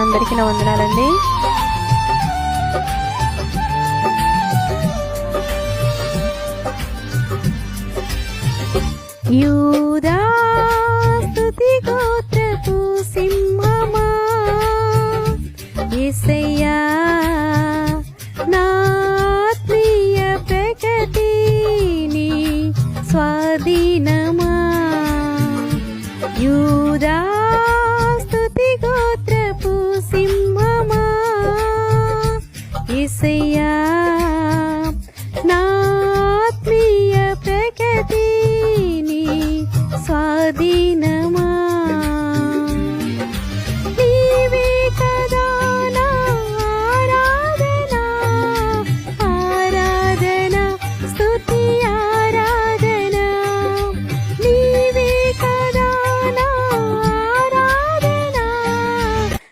అందరికీ నా వందనాలండి. యూదా స్తుతి గోత్రపు సింహమా? ప్రగతిని స్వాధీనమా? యూదా ఏసయ్యా నా ఆత్మీయ స్వాధీ